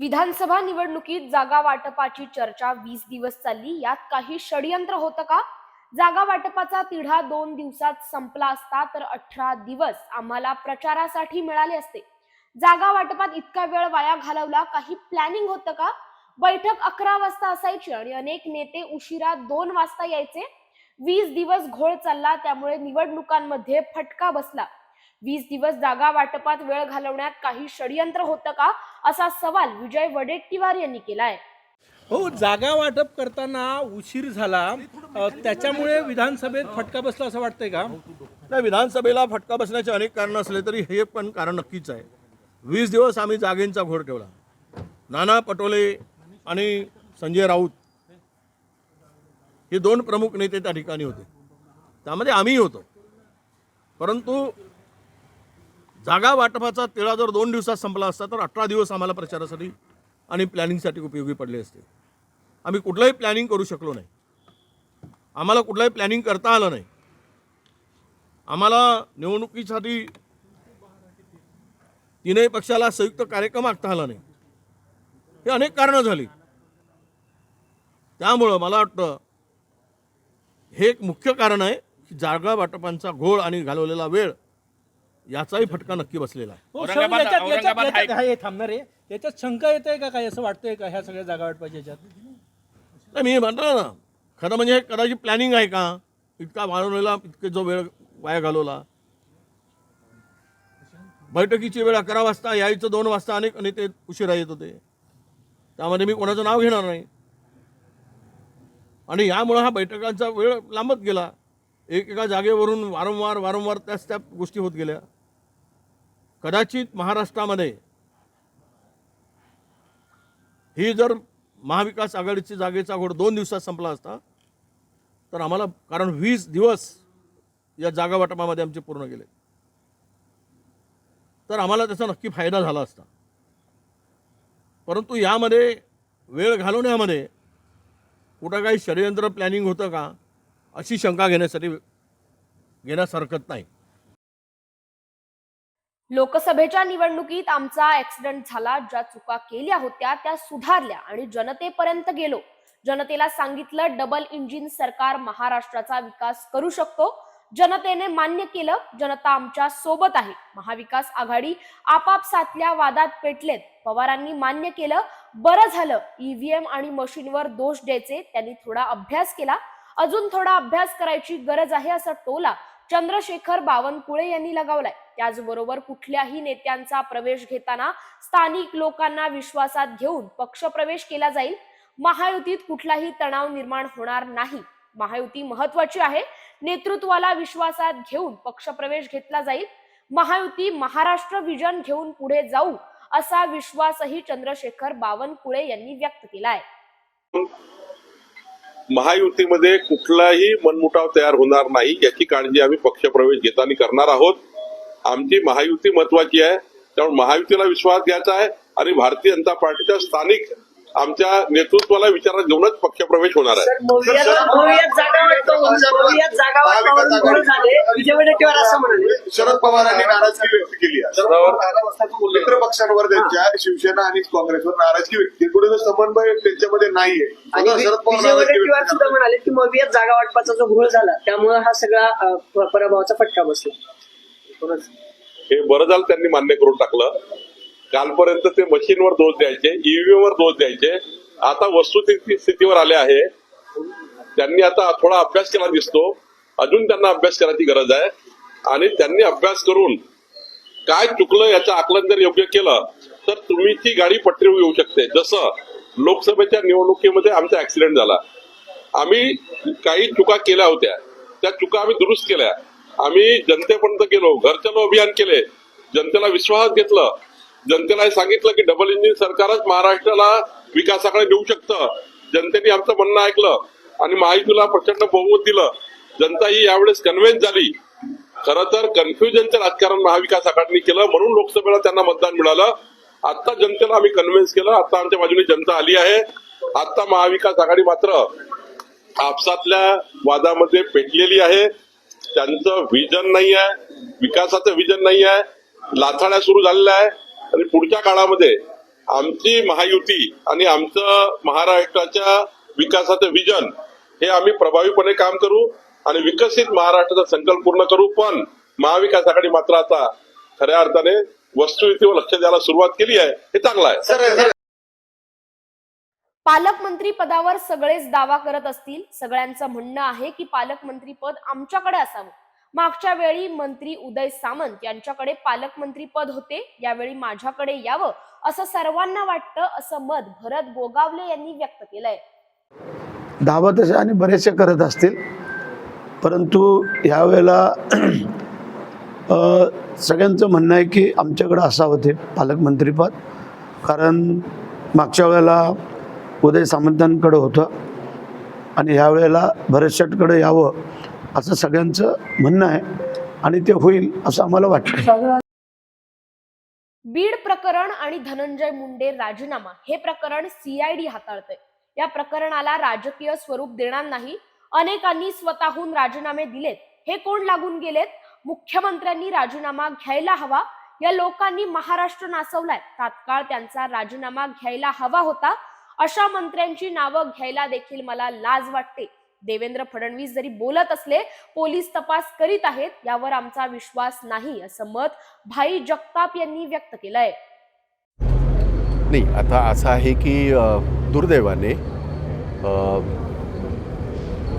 विधानसभा निवडणुकीत जागा वाटपाची चर्चा वीस दिवस चालली. यात काही षडयंत्र होतं का? जागा वाटपाचा तिढा दोन दिवसात संपला असता तर अठरा दिवस आम्हाला प्रचारासाठी मिळाले असते. जागा वाटपात इतका वेळ वाया घालवला काही प्लॅनिंग होतं का? बैठक अकरा वाजता असायची आणि अनेक नेते उशिरा दोन वाजता यायचे. वीस दिवस घोळ चालला त्यामुळे निवडणुकांमध्ये फटका बसला. वीस दिवस जागा वाटपात वेळ घालवण्यात काही षडयंत्र होतं का? असा सवाल विजय वडेट्टीवार यांनी केलाय. हो जागा वाटप करताना उशीर झाला. त्याच्यामुळे विधानसभेत फटका बसला असं वाटतंय का? नाही विधानसभेला फटका बसण्याचे अनेक कारणं असले तरी हे पण कारण नक्कीच आहे. वीस दिवस आम्ही जागेंचा घोर ठेवला. नाना पटोले आणि संजय राऊत हे दोन प्रमुख नेते त्या ठिकाणी होते. त्यामध्ये आम्ही होतो. परंतु जागा वाटपाचा तिळा जर दोन दिवसात संपला असता तर अठरा दिवस आम्हाला प्रचारासाठी आणि प्लॅनिंगसाठी उपयोगी पडले असते. आम्ही कुठलंही प्लॅनिंग करू शकलो नाही. आम्हाला कुठलंही प्लॅनिंग करता आलं नाही. आम्हाला निवडणुकीसाठी तीनही पक्षाला संयुक्त कार्यक्रम आखता आला नाही. हे अनेक कारणं झाली. त्यामुळं मला वाटतं हे एक मुख्य कारण आहे की जागा वाटपांचा घोळ आणि घालवलेला वेळ याचाही फटका नक्की बसलेला आहे. हो, सर, औरंगाबाद- याच्यात- याच्यात- औरंगाबाद याच्यात- हाय- हा, थांबणार आहे. याच्यात शंका येत आहे का काय? असं वाटतंय का ह्या सगळ्या जागा वाटपाच्या याच्यात? नाही मी म्हणतो ना खरं म्हणजे हे कदाचित प्लॅनिंग आहे का? इतका वाढवलेला इतके जो वेळ वाया घालवला. बैठकीची वेळ अकरा वाजता यायचं दोन वाजता अनेक नेते उशिरा येत होते. त्यामध्ये मी कोणाचं नाव घेणार नाही. आणि यामुळं हा बैठकांचा वेळ लांबत गेला. एक एका जागेवरून वारंवार वारंवार त्याच त्या गोष्टी होत गेल्या. कदाचित महाराष्ट्रामध्ये ही जर महाविकास आघाडीची जागेचा घोड दोन दिवसात संपला असता तर आम्हाला कारण वीस दिवस या जागा वाटपामध्ये आमचे पूर्ण गेले. तर आम्हाला त्याचा नक्की फायदा झाला असता. परंतु यामध्ये वेळ घालवण्यामध्ये कुठं काही षडयंत्र प्लॅनिंग होतं का अशी शंका घेण्यासाठी घेण्यास हरकत नाही. लोकसभेच्या निवडणुकीत आमचा ऍक्सिडेंट झाला. ज्या चुका केल्या होत्या त्या सुधारल्या आणि जनतेपर्यंत गेलो. जनतेला सांगितलं डबल इंजिन सरकार महाराष्ट्राचा विकास करू शकतो. जनतेने मान्य केलं जनता आमच्यासोबत आहे. महाविकास आघाडी आपापसातल्या वादात पेटलेत. पवारांनी मान्य केलं बरं झालं. ईव्हीएम आणि मशीनवर दोष द्यायचे. त्यांनी थोडा अभ्यास केला. अजून थोडा अभ्यास करायची गरज आहे असा टोला चंद्रशेखर बावनकुळे यांनी लगावलाय. त्याचबरोबर कुठल्याही नेत्यांचा प्रवेश घेताना स्थानिक लोकांना विश्वासात घेऊन पक्षप्रवेश केला जाईल. महायुतीत कुठलाही तणाव निर्माण होणार नाही. महायुती महत्वाची आहे. नेतृत्वाला विश्वासात घेऊन पक्षप्रवेश घेतला जाईल. महायुती महाराष्ट्र विजन घेऊन पुढे जाऊ असा विश्वासही चंद्रशेखर बावनकुळे यांनी व्यक्त केलाय. महायुतीमध्ये कुठलाही मनमुटाव तयार होणार नाही याची काळजी आम्ही पक्षप्रवेश घेताना करणार आहोत. आमची महायुती महत्वाची आहे त्यामुळे महायुतीला विश्वास घ्यायचा आहे आणि भारतीय जनता पार्टीच्या स्थानिक आमच्या नेतृत्वाला विचारात घेऊनच पक्षप्रवेश होणार आहे. शरद पवारांनी नाराजगी व्यक्त केली आहे. शरद पवार मित्र पक्षांवर त्यांच्या शिवसेना आणि काँग्रेसवर नाराजगी व्यक्त जो समन्वय त्यांच्यामध्ये नाहीये. शरद पवार सुद्धा. म्हणाले की मोवियात जागा वाटपाचा जो घोळ झाला त्यामुळे हा सगळा पराभवाचा फटका बसला. हे बरं झालं त्यांनी मान्य करून टाकलं. कालपर्यंत ते मशीनवर दोष द्यायचे ईव्हीएम वर दोष द्यायचे. आता वस्तुस्थिती स्थितीवर आले आहे. त्यांनी आता थोडा अभ्यास केला दिसतो. अजून त्यांना अभ्यास करायची गरज आहे. आणि त्यांनी अभ्यास करून काय चुकलं याचं आकलन जर योग्य केलं तर तुम्ही ती गाडी पटरीवर येऊ शकते. जसं लोकसभेच्या निवडणुकीमध्ये आमचा ऍक्सिडेंट झाला. आम्ही काही चुका केल्या होत्या. त्या चुका आम्ही दुरुस्त केल्या. आम्ही जनतेपर्यंत गेलो घरचलो अभियान केले. जनतेला विश्वास घेतलं. जनतेला सांगितलं की डबल इंजिन सरकारच महाराष्ट्राला विकासाकडे नेऊ शकतं. जनतेने आमचं म्हणणं ऐकलं आणि महायुतीला प्रचंड बहुमत दिलं. जनता ही यावेळेस कन्व्हिन्स झाली. खर तर कन्फ्युजनचं राजकारण महाविकास आघाडीने केलं म्हणून लोकसभेला त्यांना मतदान मिळालं. आता जनतेला आम्ही कन्व्हिन्स केलं. आता आमच्या बाजूने जनता आली आहे. आता महाविकास आघाडी मात्र आपसातल्या वादामध्ये पेटलेली आहे. त्यांचं विजन नाही आहे विकासाचं विजन नाही आहे लाथाड्या सुरू झालेल्या आहे. आणि पुढच्या काळामध्ये आमची महायुती आणि आमचं महाराष्ट्राच्या विकासाचं विजन हे आम्ही प्रभावीपणे काम करू आणि विकसित महाराष्ट्राचा संकल्प पूर्ण करू. पण महाविकास आघाडी मात्र आता खऱ्या अर्थाने वस्तुस्थितीवर लक्ष द्यायला सुरुवात केली आहे. हे चांगलं आहे. पालकमंत्री पदावर सगळेच दावा करत असतील. सगळ्यांचं म्हणणं आहे की पालकमंत्री पद आमच्याकडे असावं. मागच्या वेळी मंत्री उदय सामंत यांच्याकडे पालकमंत्री पद होते यावेळी माझ्याकडे यावं असं सर्वांना वाटतं असं मत भरत गोगावले यांनी व्यक्त केलंय. दावा तसे आणि बरेचसे करत असतील परंतु यावेळेला सगळ्यांचं म्हणणं आहे की आमच्याकडं असावं ते पालकमंत्रीपद कारण मागच्या वेळेला उदय सामंतांकडं होतं आणि ह्यावेळेला भरत शेटकडं यावं असं सगळ्यांचं म्हणणं आहे. आणि ते होईल असं आम्हाला वाटतं बीड प्रकरण आणि धनंजय मुंडे राजीनामा हे प्रकरण सीआयडी हाताळते या प्रकरणाला राजकीय स्वरूप देणार नाही. अनेकांनी स्वतःहून राजीनामे दिलेत. हे कोण लागून गेलेत? मुख्यमंत्र्यांनी राजीनामा घ्यायला हवा. या लोकांनी महाराष्ट्र नाचवलाय तात्काळ त्यांचा राजीनामा घ्यायला हवा होता. अशा मंत्र्यांची नावं घ्यायला देखील मला लाज वाटते. देवेंद्र फडणवीस जरी बोलत असले पोलीस तपास करीत आहेत यावर आमचा विश्वास नाही असं मत भाई जगताप यांनी व्यक्त केलंय. नाही आता असं आहे की दुर्दैवाने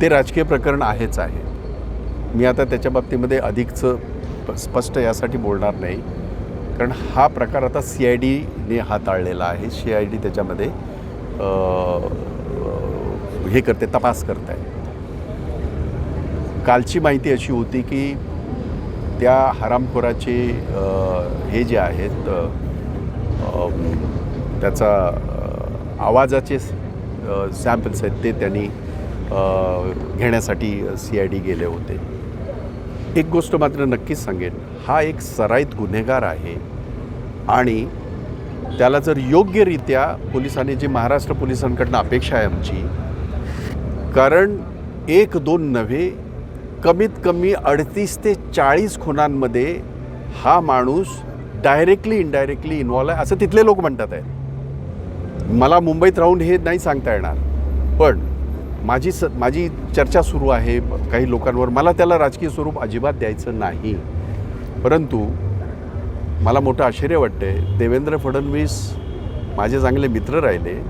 ते राजकीय प्रकरण आहेच आहे. मी आता त्याच्या बाबतीमध्ये अधिकचं स्पष्ट यासाठी बोलणार नाही. कारण हा प्रकार आता सी आय डीने हाताळलेला आहे. सी आय डी त्याच्यामध्ये हे करते तपास करत आहे कालची माहिती अशी होती की त्या हरामखोराचे हे जे आहेत त्याचा आवाजाचे सॅम्पल्स आहेत ते त्यांनी घेण्यासाठी सी आय डी गेले होते. एक गोष्ट मात्र नक्कीच सांगेन हा एक सराईत गुन्हेगार आहे आणि त्याला जर योग्यरित्या पोलिसांनी जी महाराष्ट्र पोलिसांकडनं अपेक्षा आहे आमची कारण एक दोन नव्हे कमीत कमी अडतीस ते चाळीस खुनांमध्ये हा माणूस डायरेक्टली इनडायरेक्टली इन्व्हॉल्व आहे. असं तिथले लोक म्हणतात आहे. मला मुंबईत राहून हे नाही सांगता येणार. पण माझी स माझी चर्चा सुरू आहे काही लोकांवर. मला त्याला राजकीय स्वरूप अजिबात द्यायचं नाही. परंतु मला मोठं आश्चर्य वाटते देवेंद्र फडणवीस माझे चांगले मित्र राहिले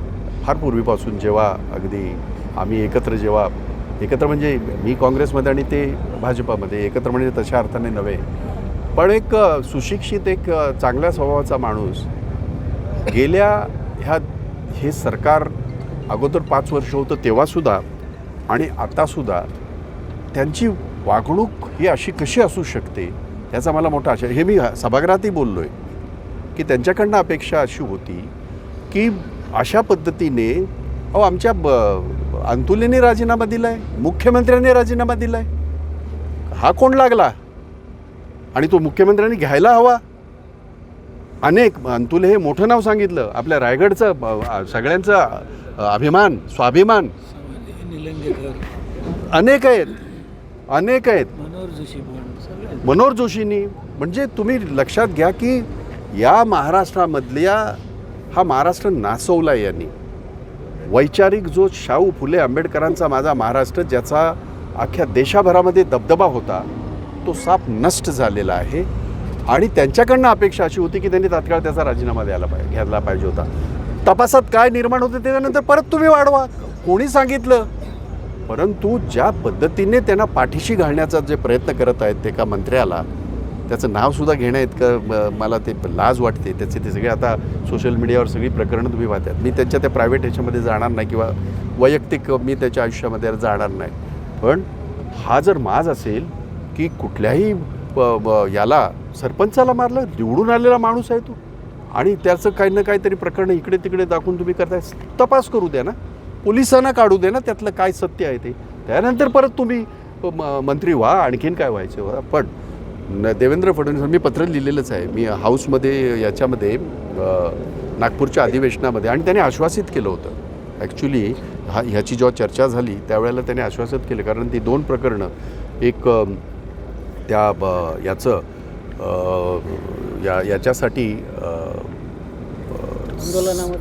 फार पूर्वीपासून जेव्हा अगदी आम्ही एकत्र जेव्हा एकत्र म्हणजे मी काँग्रेसमध्ये आणि ते भाजपामध्ये एकत्र म्हणजे तशा अर्थाने नव्हे. पण एक सुशिक्षित एक चांगल्या स्वभावाचा माणूस गेल्या ह्या हे सरकार अगोदर पाच वर्ष होतं तेव्हासुद्धा आणि आतासुद्धा त्यांची वागणूक ही अशी कशी असू शकते याचा मला मोठा आशा हे मी सभागृहातही बोललो आहे की त्यांच्याकडनं अपेक्षा अशी होती की अशा पद्धतीने अहो आमच्या ब अंतुलीने राजीनामा दिला आहे मुख्यमंत्र्यांनी राजीनामा दिला आहे हा कोण लागला? आणि तो मुख्यमंत्र्यांनी घ्यायला हवा? अनेक अंतुले हे मोठं नाव सांगितलं. आपल्या रायगडचं सगळ्यांचं अभिमान स्वाभिमान. अनेक आहेत. अनेक आहेत. मनोहर जोशींनी. म्हणजे तुम्ही लक्षात घ्या की या महाराष्ट्रामधल्या हा महाराष्ट्र नासवला यांनी. वैचारिक जो शाहू फुले आंबेडकरांचा माझा महाराष्ट्र ज्याचा अख्ख्या देशाभरामध्ये दबदबा होता तो साप नष्ट झालेला आहे. आणि त्यांच्याकडनं अपेक्षा अशी होती की त्यांनी तात्काळ त्याचा राजीनामा द्यायला पाहिजे घ्यायला पाहिजे होता. तपासात काय निर्माण होते त्याच्यानंतर परत तुम्ही वाढवा. कोणी सांगितलं? परंतु ज्या पद्धतीने त्यांना पाठीशी घालण्याचा जे प्रयत्न करत आहेत एका मंत्र्याला त्याचं नावसुद्धा घेणं इतकं मला ते लाज वाटते. त्याचे ते सगळे आता सोशल मीडियावर सगळी प्रकरणं तुम्ही पाहतात. मी त्यांच्या त्या प्रायव्हेट ह्याच्यामध्ये जाणार नाही किंवा वैयक्तिक मी त्याच्या आयुष्यामध्ये जाणार नाही. पण हा जर माज असेल की कुठल्याही याला सरपंचाला मारलं निवडून आलेला माणूस आहे तो. आणि त्याचं काही ना काहीतरी प्रकरण इकडे तिकडे दाखवून तुम्ही करताय तपास करू द्या ना. पोलिसांना काढू दे ना त्यातलं काय सत्य आहे ते. त्यानंतर परत तुम्ही म- मंत्री व्हा आणखीन काय व्हायचं? व्हा पण न देवेंद्र फडणवीस मी पत्र लिहिलेलंच आहे. मी हाऊसमध्ये याच्यामध्ये नागपूरच्या अधिवेशनामध्ये आणि त्याने आश्वासित केलं होतं. ॲक्च्युली हा ह्याची जेव्हा चर्चा झाली त्यावेळेला त्याने आश्वासित केलं कारण ती दोन प्रकरणं एक त्या ब- याचं या याच्यासाठी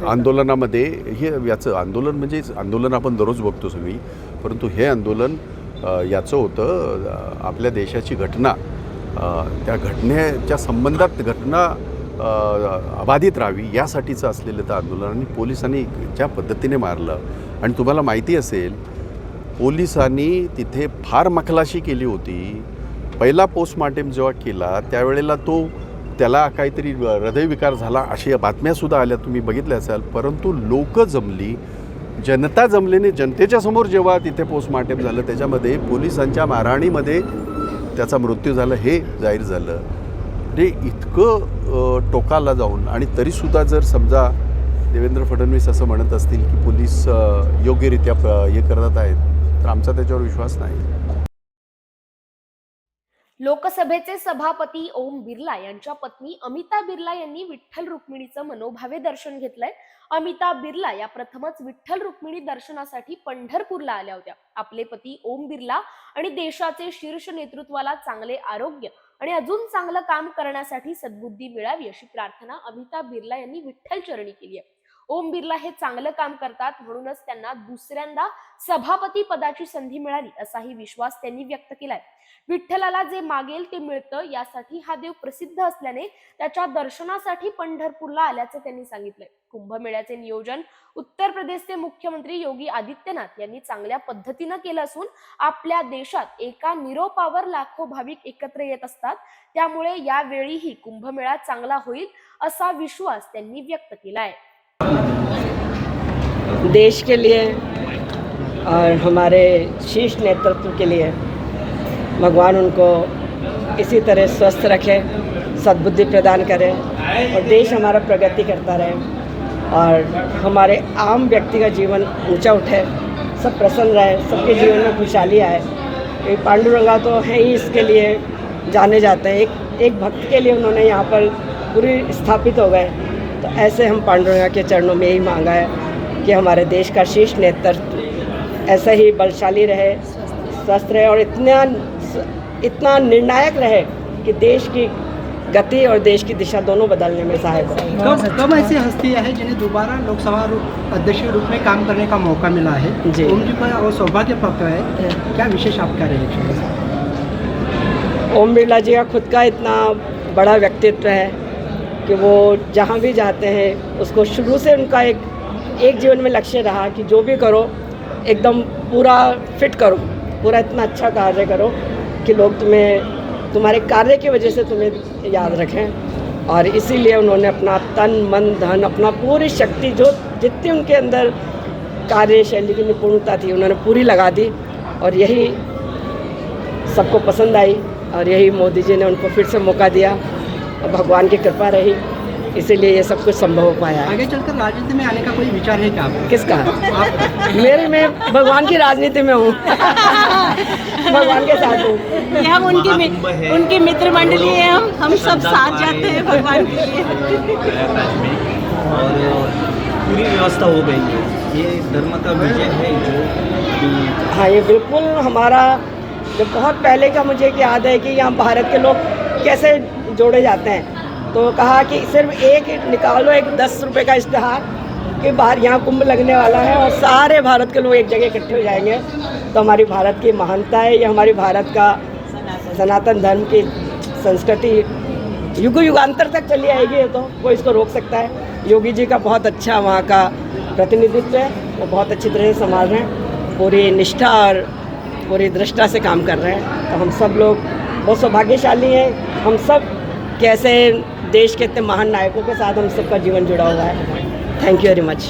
आंदोलनामध्ये. हे याचं आंदोलन म्हणजे आंदोलन आपण दररोज बघतो सगळी परंतु हे आंदोलन याचं होतं आपल्या देशाची घटना. त्या घटनेच्या संबंधात घटना अबाधित राहावी यासाठीचं असलेलं त्या आंदोलन पोलिसांनी ज्या पद्धतीने मारलं. आणि तुम्हाला माहिती असेल पोलिसांनी तिथे फार मखलाशी केली होती. पहिला पोस्टमार्टम जेव्हा केला त्यावेळेला तो त्याला काहीतरी हृदयविकार झाला अशा बातम्यासुद्धा आल्या तुम्ही बघितल्या असाल. परंतु लोक जमली. जनता जमलीने जनतेच्या समोर जेव्हा तिथे पोस्टमार्टम झालं त्याच्यामध्ये पोलिसांच्या मारहाणीमध्ये त्याचा मृत्यू झाला हे जाहीर झालं. म्हणजे इतकं टोकाला जाऊन आणि तरीसुद्धा जर समजा देवेंद्र फडणवीस असं म्हणत असतील की पोलीस योग्यरित्या हे करत आहेत तर आमचा त्याच्यावर विश्वास नाही. लोकसभेचे सभापती ओम बिर्ला यांच्या पत्नी अमिता बिर्ला यांनी विठ्ठल रुक्मिणीचं मनोभावे दर्शन घेतलंय. अमिता बिर्ला या प्रथमच विठ्ठल रुक्मिणी दर्शनासाठी पंढरपूरला आल्या होत्या. आपले पती ओम बिर्ला आणि देशाचे शीर्ष नेतृत्वाला चांगले आरोग्य आणि अजून चांगलं काम करण्यासाठी सद्बुद्धी मिळावी अशी प्रार्थना अमिता बिर्ला यांनी विठ्ठल चरणी केली आहे. ओम बिर्ला हे चांगलं काम करतात म्हणूनच त्यांना दुसऱ्यांदा सभापती पदाची संधी मिळाली असाही विश्वास त्यांनी व्यक्त केलाय. विठ्ठलाला जे मागेल ते मिळतं यासाठी हा देव प्रसिद्ध असल्याने त्याच्या दर्शनासाठी पंढरपूरला आल्याचं त्यांनी सांगितलंय. कुंभमेळ्याचे नियोजन उत्तर प्रदेशचे मुख्यमंत्री योगी आदित्यनाथ यांनी चांगल्या पद्धतीनं केलं असून आपल्या देशात एका निरोपावर लाखो भाविक एकत्र येत असतात. त्यामुळे यावेळीही कुंभमेळा चांगला होईल असा विश्वास त्यांनी व्यक्त केलाय. देश के लिए और हमारे शीर्ष नेतृत्व के लिए भगवान उनको इसी तरह स्वस्थ रखे, सद्बुद्धि प्रदान करें और देश हमारा प्रगति करता रहे और हमारे आम व्यक्ति का जीवन ऊँचा उठे, सब प्रसन्न रहे, सबके जीवन में खुशहाली आए। ये पांडुरंगा तो है ही इसके लिए जाने जाते हैं। एक एक भक्त के लिए उन्होंने यहाँ पर पूरी स्थापित हो गए। तो ऐसे हम पांडुरंगा के चरणों में यही मांगा है कि हमारे देश का शीर्ष नेतृत्व ऐसा ही बलशाली रहे स्वस्थ रहे और इतना इतना निर्णायक रहे कि देश की गति और देश की दिशा दोनों बदलने में सहायक हो। कब ऐसी हस्ती हैं जिन्हें दोबारा लोकसभा अध्यक्ष के रूप में काम करने का मौका मिला है? जी। ओम जी का वो सौभाग्य प्राप्त है? क्या विशेष आपका रहेगा ओम बिरला जी का खुद का इतना बड़ा व्यक्तित्व है कि वो जहाँ भी जाते हैं, उसको शुरू से उनका एक एक जीवन में लक्ष्य रहा कि जो भी करो, एकदम पूरा फिट करो, पूरा इतना अच्छा कार्य करो कि लोग तुम्हें, तुम्हारे कार्य की वजह से तुम्हें याद रखें। और इसीलिए उन्होंने अपना तन, मन, धन, अपना पूरी शक्ति जो जितनी उनके अंदर कार्यशैली की निपुणता थी, उन्होंने पूरी लगा दी और यही सबको पसंद आई और यही मोदी जी ने उनको फिर से मौका दिया। भगवान की कृपा रही इसीलिए ये सब कुछ संभव हो पाया आगे चलकर राजनीति में आने का कोई विचार है क्या आपका किसका? आप मेरे में भगवान की राजनीति में हूँ। भगवान के साथ हूँ। हम उनकी उनकी मित्र मंडली है। हम हम सब साथ जाते हैं भगवान के लिए। और पूरी व्यवस्था हो गई है। ये धर्म का विजय है जो हाँ ये बिल्कुल हमारा जो बहुत पहले का मुझे याद है कि यहाँ भारत के लोग कैसे जोड़े जाते हैं। तो कहा कि सिर्फ़ एक निकालो, एक दस रुपए का इश्तहार कि बाहर यहाँ कुंभ लगने वाला है और सारे भारत के लोग एक जगह इकट्ठे हो जाएँगे। तो हमारी भारत की महानता है, ये हमारी भारत का सनातन धर्म की संस्कृति युग युगांतर तक चली आएगी ये तो कोई इसको रोक सकता है। योगी जी का बहुत अच्छा वहाँ का प्रतिनिधित्व है, वो बहुत अच्छी तरह से संभाल रहे हैं पूरी निष्ठा और पूरी दृष्टा से काम कर रहे हैं। तो हम सब लोग बहुत सौभाग्यशाली हैं, हम सब कैसे देश के इतने महान नायकों के साथ हम सबका जीवन जुड़ा हुआ है। Thank you very much